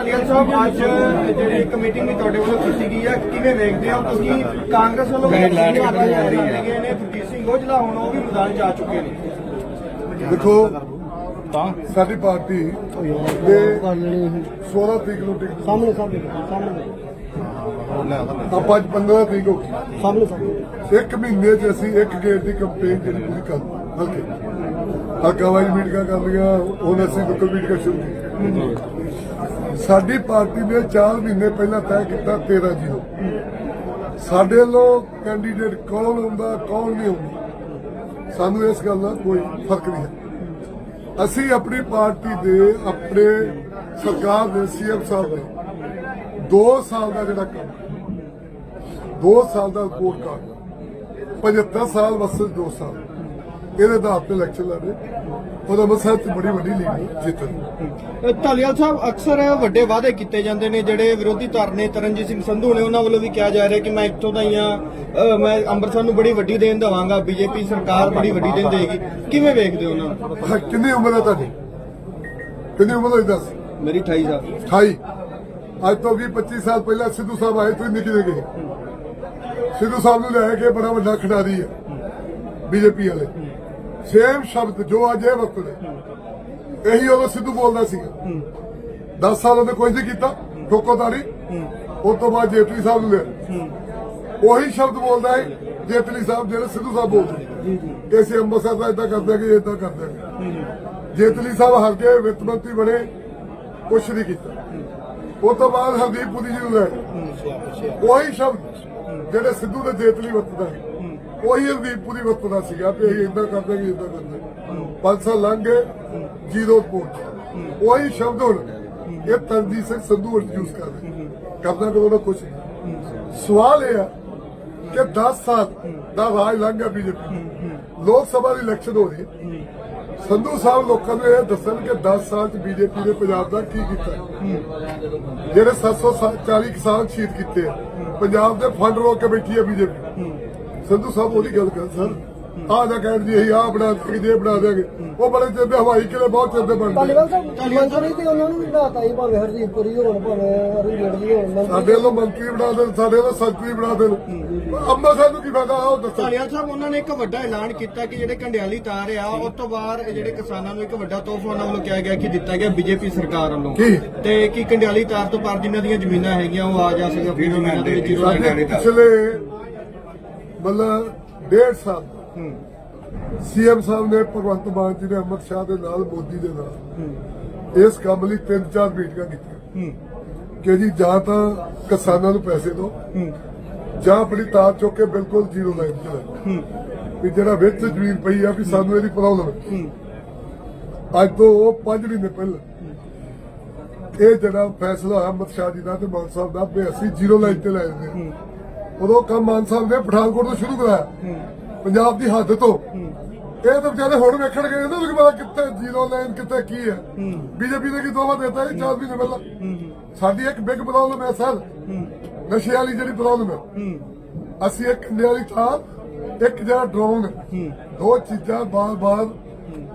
ਅਲੀਅਨ ਸਾਹਿਬ ਅੱਜ ਜਿਹੜੀ ਇੱਕ ਮੀਟਿੰਗ ਵੀ ਤੁਹਾਡੇ ਵੱਲੋਂ ਕੀਤੀ ਗਈ ਹੈ ਕਿਵੇਂ ਵੇਖਦੇ ਹੋ ਤੁਸੀਂ? ਕਾਂਗਰਸ ਵੱਲੋਂ ਵੀ ਹਾਲਾਤ ਜਾਰੀ ਹੈਗੇ ਨੇ ਸੁਰਜੀਤ ਸਿੰਘ ਔਜਲਾ ਹੁਣ ਉਹ ਵੀ ਮੈਦਾਨ 'ਚ ਆ ਚੁੱਕੇ ਨੇ। ਦੇਖੋ ਸਾਡੀ ਪਾਰਟੀ ਦੇ 16 ਤਰੀਕ ਨੂੰ ਟਿਕਟ ਸਾਹਮਣੇ ਸਾਹਮਣੇ ਸਾਹਮਣੇ। ਆਪਾਂ ਅੱਜ 15 ਤਰੀਕ ਹੋ ਗਈ। ਸਾਹਮਣੇ ਸਾਹਮਣੇ। ਇੱਕ ਮਹੀਨੇ 'ਚ ਅਸੀਂ ਇੱਕ ਗੇਟ ਦੀ ਕੰਪੇਨ ਜਿਹੜੀ ਪੂਰੀ ਕਰ ਹਲਕੇ ਹਲਕਾ ਵਾਈ ਮੀਟਿੰਗਾਂ ਕਰ ਲਈਆਂ ਹੁਣ ਅਸੀਂ ਲੋਕਲ ਮੀਟਿੰਗਾਂ ਸ਼ੁਰੂ ਕੀਤੀਆਂ ਸਾਡੀ ਪਾਰਟੀ ਨੇ 4 ਮਹੀਨੇ ਪਹਿਲਾਂ ਤੈਅ ਕੀਤਾ 13 ਜੀਰੋ। ਸਾਡੇ ਵੱਲੋਂ ਕੈਂਡੀਡੇਟ ਕੌਣ ਹੁੰਦਾ, ਕੌਣ ਨਹੀਂ ਹੁੰਦਾ, ਸਾਨੂੰ ਇਸ ਗੱਲ ਦਾ ਕੋਈ ਫ਼ਰਕ ਨਹੀਂ ਹੈ। ਅਸੀਂ ਆਪਣੀ ਪਾਰਟੀ ਦੇ, ਆਪਣੇ ਸਰਕਾਰ ਦੇ ਸੀਐਮ ਸਾਹਿਬ ਦੇ 2 ਸਾਲ ਦਾ ਜਿਹੜਾ ਕੰਮ 2 ਸਾਲ ਦਾ ਰਿਪੋਰਟ ਕਾਰਡ 75 ਸਾਲ ਵਸਲ 2 ਸਾਲ। ਇਹਦੇ ਆਧਾਰ ਤੇ ਇਲੈਕਸ਼ਨ ਲੜੇ ਉਹਦਾ ਮਸਲਾ ਤੇ ਬੜੀ ਵੱਡੀ ਲੀਡ ਜਿੱਤਣ ਢਾਲੀਵਾਲ ਸਾਹਿਬ ਅਕਸਰ ਵੱਡੇ ਵਾਅਦੇ ਕੀਤੇ ਜਾਂਦੇ ਨੇ ਜਿਹੜੇ ਵਿਰੋਧੀ ਧਿਰ ਨੇ ਤਰਨਜੀਤ ਸਿੰਘ ਸੰਧੂ ਨੇ ਉਹਨਾਂ ਵੱਲੋਂ ਵੀ ਕਿਹਾ ਜਾ ਰਿਹਾ ਕਿ ਮੈਂ ਇੱਥੋਂ ਦਾ ਹੀ ਆ ਮੈਂ ਅੰਮ੍ਰਿਤਸਰ ਨੂੰ ਬੜੀ ਵੱਡੀ ਦੇਣ ਦੇਵਾਂਗਾ ਬੀਜੇਪੀ ਸਰਕਾਰ ਬੜੀ ਵੱਡੀ ਦੇਣ ਦੇਗੀ ਕਿਵੇਂ ਵੇਖਦੇ ਹੋ ਉਹਨਾਂ ਕਿੰਨੀ ਉਮਰ ਹੈ ਤੁਹਾਡੀ? ਕਿੰਨੀ ਉਮਰ ਹੋਈ ਦੱਸ? ਮੇਰੀ 28 ਸਾਲ। 28 ਅੱਜ ਤੋਂ 20 25 ਸਾਲ ਪਹਿਲਾਂ ਸਿੱਧੂ ਸਾਹਿਬ ਆਏ ਤੁਸੀਂ ਨਿੱਕੇ ਜਿਹੇ ਸਿੱਧੂ ਸਾਹਿਬ ਨੂੰ ਲੈ ਕੇ ਬੜਾ ਵੱਡਾ ਖਿਡਾਰੀ ਹੈ ਬੀਜੇਪੀ ਵਾਲੇ। ਸੇਮ ਸ਼ਬਦ ਜੋ ਅੱਜ ਇਹ ਵਰਤਦੇ ਇਹੀ ਉਦੋਂ ਸਿੱਧੂ ਬੋਲਦਾ ਸੀਗਾ। 10 ਸਾਲ ਉਹਨੇ ਕੋਈ ਨਹੀਂ ਕੀਤਾ ਠੋਕੋਦਾਰੀ ਉਸ ਤੋਂ ਬਾਅਦ ਜੇਤਲੀ ਸਾਹਿਬ ਨੂੰ ਲਿਆ ਉਹੀ ਸ਼ਬਦ ਬੋਲਦਾ ਹੈ ਜੇਤਲੀ ਸਾਹਿਬ ਜਿਹੜੇ ਸਿੱਧੂ ਸਾਹਿਬ ਬੋਲਦੇ ਕਿ ਅਸੀਂ ਅੰਮ੍ਰਿਤਸਰ ਦਾ ਇਦਾਂ ਕਰਦੇ ਕਿ ਇਦਾਂ ਕਰਦੇ ਜੇਤਲੀ ਸਾਹਿਬ ਹਰ ਕੇ ਵਿੱਤ ਮੰਤਰੀ ਬਣੇ ਕੁਛ ਨਹੀਂ ਕੀਤਾ। ਉਸ ਤੋਂ ਬਾਅਦ ਹਰਦੀਪ ਪੁਰੀ ਜੀ ਨੂੰ ਲੈ ਉਹੀ ਸ਼ਬਦ ਜਿਹੜੇ ਸਿੱਧੂ ਦੇ ਜੇਤਲੀ ਵਰਤਦਾ ਹੈ। ਉਹੀ ਹਰਦੀਪ ਪੁਰੀ ਵਰਤਦਾ ਸੀਗਾ ਵੀ ਅਸੀਂ ਇਦਾਂ ਕਰਦੇ ਕਿ ਇਦਾਂ ਕਰਦੇ। ਪੰਜ ਸਾਲ ਲੰਘ ਗਏ, ਜ਼ੀਰੋ ਰਿਪੋਰਟ। ਉਹੀ ਸ਼ਬਦ ਹੁਣ ਇਹ ਤਰਨਜੀਤ ਸਿੰਘ ਸੰਧੂ ਹੁਣ ਯੂਜ਼ ਕਰ ਰਹੇ। ਕਰਨਾ ਕੋਲ ਕੁਝ ਸਵਾਲ ਇਹ ਆ ਕਿ 10 ਸਾਲ ਦਾ ਰਾਜ ਲੰਘ ਗਿਆ ਬੀਜੇਪੀ ਲੋਕ ਸਭਾ ਦੀ ਇਲੈਕਸ਼ਨ ਹੋ ਰਹੀ ਸੰਧੂ ਸਾਹਿਬ ਲੋਕਾਂ ਨੂੰ ਇਹ ਦੱਸਣ ਕਿ 10 ਸਾਲ ਚ ਬੀਜੇਪੀ ਨੇ ਪੰਜਾਬ ਦਾ ਕੀ ਕੀਤਾ। ਜਿਹੜੇ 740 ਕਿਸਾਨ ਸ਼ਹੀਦ ਕੀਤੇ ਪੰਜਾਬ ਦੇ ਫੰਡ ਰੋਕ ਕੇ ਬੈਠੀ ਹੈ ਬੀਜੇਪੀ। ਸੰਧੂ ਸਾਹਿਬ ਉਹਦੀ ਗੱਲ ਕਰ ਸਰ। ਆਹ ਨਾ ਕਹਿਣ ਜੀ ਅਸੀਂ ਆਹ ਬਣਾ ਕੇ ਜੇ ਬਣਾ ਦੇਗੇ ਉਹ ਬੜੇ ਚਿਰ ਦੇ ਹਵਾਈ ਕਿਲੇ ਬਹੁਤ ਚਿਰ ਦੇ ਬਣਦੇ ਧਾਲੀਵਾਲ ਸਾਹਿਬ ਮੰਤਰੀ ਤੇ ਉਹਨਾਂ ਨੂੰ ਵੀ ਬਣਾਤਾ ਹੀ ਭਾਵੇਂ ਹਰਦੀਪ ਪੁਰੀ ਹੋਣ ਭਾਵੇਂ ਅਰੁਣ ਜੇਟਲੀ ਹੋਣ ਸਾਡੇ ਵੱਲੋਂ ਮੰਤਰੀ ਬਣਾ ਦੇਣ ਸਾਡੇ ਵੱਲੋਂ ਸੰਤਰੀ ਬਣਾ ਦੇਣ। ਅੰਮ੍ਰਿਤਸਰ ਨੂੰ ਕੀ ਫਾਇਦਾ ਉਹ ਦੱਸੋ। ਢਾਲੀਵਾਲ ਸਾਹਿਬ ਉਹਨਾਂ ਨੇ ਇੱਕ ਵੱਡਾ ਐਲਾਨ ਕੀਤਾ ਕਿ ਜਿਹੜੇ ਕੰਡਿਆਲੀ ਤਾਰ ਆ ਉਸ ਤੋਂ ਬਾਅਦ ਇਹ ਜਿਹੜੇ ਕਿਸਾਨਾਂ ਨੂੰ ਇੱਕ ਵੱਡਾ ਤੋਹਫਾ ਉਹਨਾਂ ਵੱਲੋਂ ਕਿਹਾ ਗਿਆ ਕਿ ਦਿੱਤਾ ਗਿਆ ਬੀਜੇਪੀ ਸਰਕਾਰ ਵੱਲੋਂ। ਕੀ? ਤੇ ਕੀ ਕੰਡਿਆਲੀ ਤਾਰ ਤੋਂ ਪਾਰ ਜਿਨ੍ਹਾਂ ਦੀਆਂ ਜ਼ਮੀਨਾਂ ਹੈਗੀਆਂ ਉਹ ਆ ਜਾ ਸਕਣ ਫਿਰ ਉਹਨਾਂ ਦੇ ਵਿੱਚ ਜ਼ੀਰੋ ਸਾਡੇ ਕੰਡਿਆਲੀ ਤਾਰ। ਪਿਛਲੇ ਮਤਲਬ ਡੇਢ ਸਾਲ ਸੀਐਮ ਸਾਹਿਬ ਨੇ ਭਗਵੰਤ ਮਾਨ ਜੀ ਨੇ ਅਮਰ ਸ਼ਾਹ ਦੇ ਨਾਲ, ਮੋਦੀ ਦੇ ਨਾਲ ਇਸ ਕੰਮ ਲਈ ਤਿੰਨ ਚਾਰ ਮੀਟਿੰਗਾਂ ਕੀਤੀਆਂ। ਕਿ ਜੀ ਜਾਂ ਤਾਂ ਕਿਸਾਨਾਂ ਨੂੰ ਪੈਸੇ ਦਿਓ, ਜਾਂ ਆਪਣੀ ਤਾਰ ਚੁੱਕ ਕੇ ਬਿਲਕੁਲ ਜ਼ੀਰੋ ਲਾਈਨ ਤੇ ਲਾਓ। ਵੀ ਜਿਹੜਾ ਵਿੱਚ ਜ਼ਮੀਨ ਪਈ ਆ ਵੀ ਸਾਨੂੰ ਇਹਦੀ ਪ੍ਰੋਬਲਮ ਹੈ। ਅੱਜ ਤੋਂ ਉਹ 5 ਮਹੀਨੇ ਪਹਿਲਾਂ ਇਹ ਜਿਹੜਾ ਫੈਸਲਾ ਹੋਇਆ ਸ਼ਾਹ ਜੀ ਦਾ ਤੇ ਮਾਨ ਸਾਹਿਬ ਦਾ ਵੀ ਅਸੀਂ ਜ਼ੀਰੋ ਲਾਈਨ ਤੇ ਲੈ ਜਾਂਦੇ ਉਦੋਂ ਕੰਮ ਮਾਨ ਸਾਹਿਬ ਨੇ ਪਠਾਨਕੋਟ ਤੋਂ ਸ਼ੁਰੂ ਕਰਾਇਆ। ਪੰਜਾਬ ਦੀ ਹੱਦ ਤੋਂ। ਇਹ ਤਾਂ ਵਿਚਾਰੇ ਹੁਣ ਵੇਖਣ ਗਏ ਨਾ ਵੀ ਪਤਾ ਕਿੱਥੇ ਜ਼ੀਰੋ ਲਾਈਨ ਕਿੱਥੇ ਕੀ ਹੈ। ਬੀਜੇਪੀ ਨੇ ਕੀ ਦੋਵਾ ਦਿੱਤਾ ਇਹ ਚਾਰ ਮਹੀਨੇ ਪਹਿਲਾਂ। ਸਾਡੀ ਇੱਕ ਬਿਗ ਪ੍ਰੋਬਲਮ ਹੈ ਸਰ। ਨਸ਼ੇ ਵਾਲੀ ਜਿਹੜੀ ਪ੍ਰੋਬਲਮ ਹੈ। ਅਸੀਂ ਇੱਕ ਇੰਡੀਆ ਵਾਲੀ ਥਾਂ ਇੱਕ ਜਿਹੜਾ ਡਰੋਨ ਦੋ ਚੀਜ਼ਾਂ ਬਾਰ-ਬਾਰ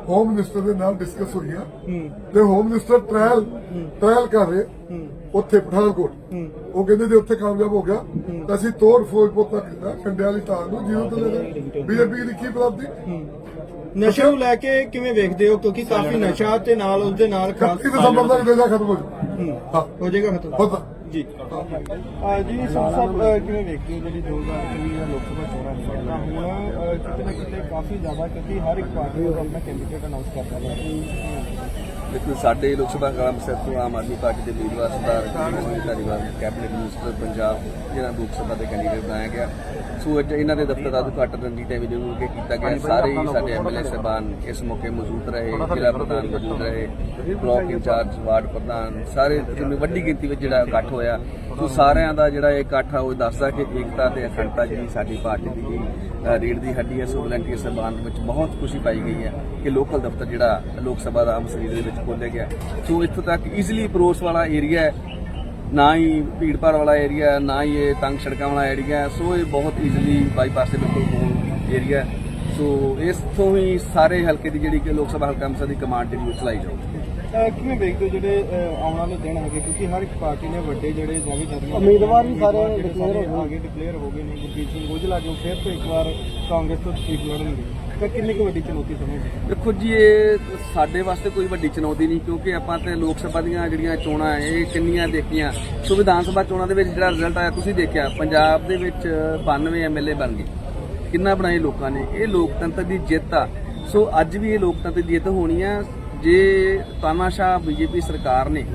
ਹੋਮ ਮਿਨਿਸਟਰ ਦੇ ਨਾਲ ਡਿਸਕਸ ਹੋਈਆਂ। ਤੇ ਹੋਮ ਮਿਨਿਸਟਰ ਟ੍ਰਾਇਲ ਟ੍ਰਾਇਲ ਕਰ ਰਹੇ। ਉੱਥੇ ਪਠਾਨਕੋਟ। ਉਹ ਕਹਿੰਦੇ ਜੇ ਉੱਥੇ ਕਾਮਯਾਬ ਹੋ ਗਿਆ ਤਾਂ ਅਸੀਂ ਤੋੜ ਫੋੜ ਪੋਤਾ ਕੀਤਾ ਕੰਡਿਆਂ ਵਾਲੀ ਤਾਰ ਨੂੰ ਜੀਰੋ ਤੇ ਲੈ ਗਏ ਬੀਜੇਪੀ ਦੀ ਕੀ ਪ੍ਰਾਪਤੀ ਨਸ਼ੇ ਨੂੰ ਲੈ ਕੇ ਕਿਵੇਂ ਵੇਖਦੇ ਹੋ? ਕਿਉਂਕਿ ਕਾਫੀ ਨਸ਼ਾ ਤੇ ਨਾਲ ਉਸ ਦੇ ਨਾਲ ਖਾਸ 31 ਦਸੰਬਰ ਤੱਕ ਦੇਜਾ ਖਤਮ ਹੋ ਜਾਊ। ਹਾਂ। ਹੋ। ਜਾਏਗਾ ਖਤਮ। ਜੀ। ਜੀ ਸੰਤ ਸਾਹਿਬ ਅ, ਕਿਵੇਂ ਵੇਖਦੇ ਹੋ? ਜਿਹੜੀ 2024 ਦਾ ਲੋਕ ਸਭਾ ਚੋਣਾਂ ਨਿਕਲਣਾ ਹੁਣ ਅ, ਕਿਤੇ ਨਾ ਕਿਤੇ ਕਾਫੀ ਜ਼ਿਆਦਾ ਕਿਉਂਕਿ ਹਰ ਇੱਕ ਪਾਰਟੀ ਵੱਲੋਂ ਆਪਣਾ ਕੈਂਡੀਡੇਟ ਅਨਾਉਂਸ ਕਰਦਾ ਹੈ ਦੇਖੋ ਸਾਡੇ ਲੋਕ ਸਭਾ ਹਲਕਾ ਅੰਮ੍ਰਿਤਸਰ ਤੋਂ ਆਮ ਆਦਮੀ ਪਾਰਟੀ ਦੇ ਉਮੀਦਵਾਰ ਸਰਦਾਰ ਧਾਰੀਵਾਲ ਕੈਬਨਿਟ ਮਿਨਿਸਟਰ ਪੰਜਾਬ ਜਿਹੜਾ ਲੋਕ ਸਭਾ ਦੇ ਕੈਂਡੀਡੇਟ ਬਣਾਇਆ ਗਿਆ। ਸੋ ਅੱਜ ਇਹਨਾਂ ਦੇ ਦਫ਼ਤਰ ਦਾ ਉਦਘਾਟਨ ਰਣਜੀਤ ਐਵੇਂ ਜ਼ਰੂਰ ਕੇ ਕੀਤਾ ਗਿਆ। ਸਾਰੇ ਹੀ ਸਾਡੇ ਐਮਐਲਏ ਸਾਹਿਬਾਨ ਇਸ ਮੌਕੇ ਮੌਜੂਦ ਰਹੇ ਜ਼ਿਲ੍ਹਾ ਪ੍ਰਧਾਨ ਮੌਜੂਦ ਰਹੇ ਬਲਾਕ ਇੰਚਾਰਜ ਵਾਰਡ ਪ੍ਰਧਾਨ ਸਾਰੇ ਜਿੰਨੀ ਵੱਡੀ ਗਿਣਤੀ ਵਿੱਚ ਜਿਹੜਾ ਇਕੱਠ ਹੋਇਆ। ਸੋ ਸਾਰਿਆਂ ਦਾ ਜਿਹੜਾ ਇਹ ਇਕੱਠ ਆ ਉਹ ਦੱਸਦਾ ਕਿ ਏਕਤਾ ਤੇ ਅਖੰਡਤਾ ਜਿਹੜੀ ਸਾਡੀ ਪਾਰਟੀ ਦੀ ਰੀੜ ਦੀ ਹੱਡੀ ਹੈ ਸੋ ਵਲੰਟੀਅਰ ਸਾਹਿਬਾਨ ਵਿੱਚ ਬਹੁਤ ਖੁਸ਼ੀ ਪਾਈ ਗਈ ਹੈ ਕਿ ਲੋਕਲ ਦਫ਼ਤਰ ਜਿਹੜਾ ਲੋਕ ਸਭਾ ਦਾ ਅੰਮ੍ਰਿਤਸਰ ਦੇ ਵਿੱਚ ਖੋਲ੍ਹਿਆ ਗਿਆ। ਸੋ ਇੱਥੋਂ ਤੱਕ ਈਜ਼ੀਲੀ ਅਪਰੋਚ ਵਾਲਾ ਏਰੀਆ ਹੈ, ਨਾ ਹੀ ਭੀੜ ਭਾੜ ਵਾਲਾ ਏਰੀਆ ਨਾ ਹੀ ਇਹ ਤੰਗ ਸੜਕਾਂ ਵਾਲਾ ਏਰੀਆ ਸੋ ਇਹ ਬਹੁਤ ਈਜ਼ੀਲੀ ਬਾਈਪਾਸ ਦੇ ਬਿਲਕੁਲ ਕੋਲ ਏਰੀਆ ਸੋ ਇਸ ਤੋਂ ਹੀ ਸਾਰੇ ਹਲਕੇ ਦੀ ਜਿਹੜੀ ਕਿ ਲੋਕ ਸਭਾ ਹਲਕਾ ਅੰਮ੍ਰਿਤਸਰ ਦੀ ਕਮਾਂਡ ਜਿਹੜੀ ਉਹ ਚਲਾਈ ਜਾਊਗੀ। ਕਿਵੇਂ ਵੇਖਦੇ ਹੋ ਜਿਹੜੇ ਅਹ ਆਉਣ ਵਾਲੇ ਦਿਨ ਹੈਗੇ? ਕਿਉਂਕਿ ਹਰ ਇੱਕ ਪਾਰਟੀ ਨੇ ਵੱਡੇ ਜਿਹੜੇ ਦਾਅਵੇ ਦਾਰੀਆਂ ਉਮੀਦਵਾਰ ਵੀ ਸਾਰੇ ਜਿਹੜੇ declare ਹੋ ਗਏ। ਆਗੇ ਡਿਕਲੇਅਰ ਹੋ ਗਏ ਨੇ ਗੁਰਜੀਤ ਸਿੰਘ ਔਜਲਾ ਜੋ ਫਿਰ ਤੋਂ ਇੱਕ ਵਾਰ ਕਾਂਗਰਸ ਤੋਂ ਸੀਟ ਲੜਨਗੇ। ਤਾਂ ਕਿੰਨੀ ਕੁ ਵੱਡੀ ਚੁਣੌਤੀ ਸਮਝਦੇ ਦੇਖੋ ਜੀ ਇਹ ਸਾਡੇ ਵਾਸਤੇ ਕੋਈ ਵੱਡੀ ਚੁਣੌਤੀ ਨਹੀਂ ਕਿਉਂਕਿ ਆਪਾਂ ਤੇ ਲੋਕ ਸਭਾ ਦੀਆਂ ਜਿਹੜੀਆਂ ਚੋਣਾਂ ਹੈ, ਇਹ ਕਿੰਨੀਆਂ ਦੇਖੀਆਂ। ਸੋ ਵਿਧਾਨ ਸਭਾ ਚੋਣਾਂ ਦੇ ਵਿੱਚ ਜਿਹੜਾ ਰਿਜ਼ਲਟ ਆਇਆ ਤੁਸੀਂ ਦੇਖਿਆ ਪੰਜਾਬ ਦੇ ਵਿੱਚ 92 ਐਮਐਲਏ ਬਣ ਗਏ। ਕਿੰਨਾ ਬਣਾਏ ਲੋਕਾਂ ਨੇ? ਇਹ ਲੋਕਤੰਤਰ ਦੀ ਜਿੱਤ ਆ। ਸੋ ਅੱਜ ਵੀ ਇਹ ਲੋਕਤੰਤਰ ਦੀ ਜਿੱਤ ਹੋਣੀ ਆ। ਜੇ ਤਾਨਾਸ਼ਾਹ ਬੀਜੇਪੀ ਸਰਕਾਰ ਨੇ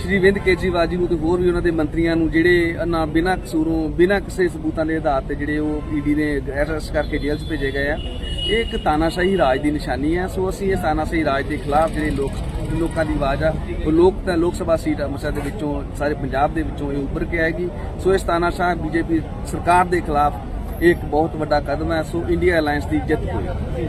ਸ਼੍ਰੀ ਵਿੰਦ ਕੇਜਰੀਵਾਲ ਜੀ ਨੂੰ ਤੇ ਹੋਰ ਵੀ ਉਹਨਾਂ ਦੇ ਮੰਤਰੀਆਂ ਨੂੰ ਜਿਹੜੇ ਨਾ ਬਿਨਾਂ ਕਸੂਰੋਂ, ਬਿਨਾਂ ਕਿਸੇ ਸਬੂਤਾਂ ਦੇ ਆਧਾਰ ਤੇ ਜਿਹੜੇ ਉਹ ਈਡੀ ਨੇ ਅਰੈਸਟ ਕਰਕੇ ਜੇਲ੍ਹ 'ਚ ਭੇਜੇ ਗਏ ਆ, ਇਹ ਇੱਕ ਤਾਨਾਸ਼ਾਹੀ ਰਾਜ ਦੀ ਨਿਸ਼ਾਨੀ ਹੈ। ਸੋ ਅਸੀਂ ਇਹ ਤਾਨਾਸ਼ਾਹੀ ਰਾਜ ਦੇ ਖਿਲਾਫ ਜਿਹੜੇ ਲੋਕ, ਲੋਕਾਂ ਦੀ ਆਵਾਜ਼ ਆ, ਉਹ ਲੋਕ ਤਾਂ ਲੋਕ ਸਭਾ ਸੀਟ ਅੰਮ੍ਰਿਤਸਰ ਦੇ ਵਿੱਚੋਂ, ਸਾਰੇ ਪੰਜਾਬ ਦੇ ਵਿੱਚੋਂ ਇਹ ਉੱਭਰ ਕੇ ਆਏਗੀ। ਸੋ ਇਸ ਤਾਨਾਸ਼ਾਹ ਬੀਜੇਪੀ ਸਰਕਾਰ ਦੇ ਖਿਲਾਫ ਇਹ ਇੱਕ ਬਹੁਤ ਵੱਡਾ ਕਦਮ ਹੈ। ਸੋ ਇੰਡੀਆ ਅਲਾਈਅੰਸ ਦੀ ਜਿੱਤ ਹੋਈ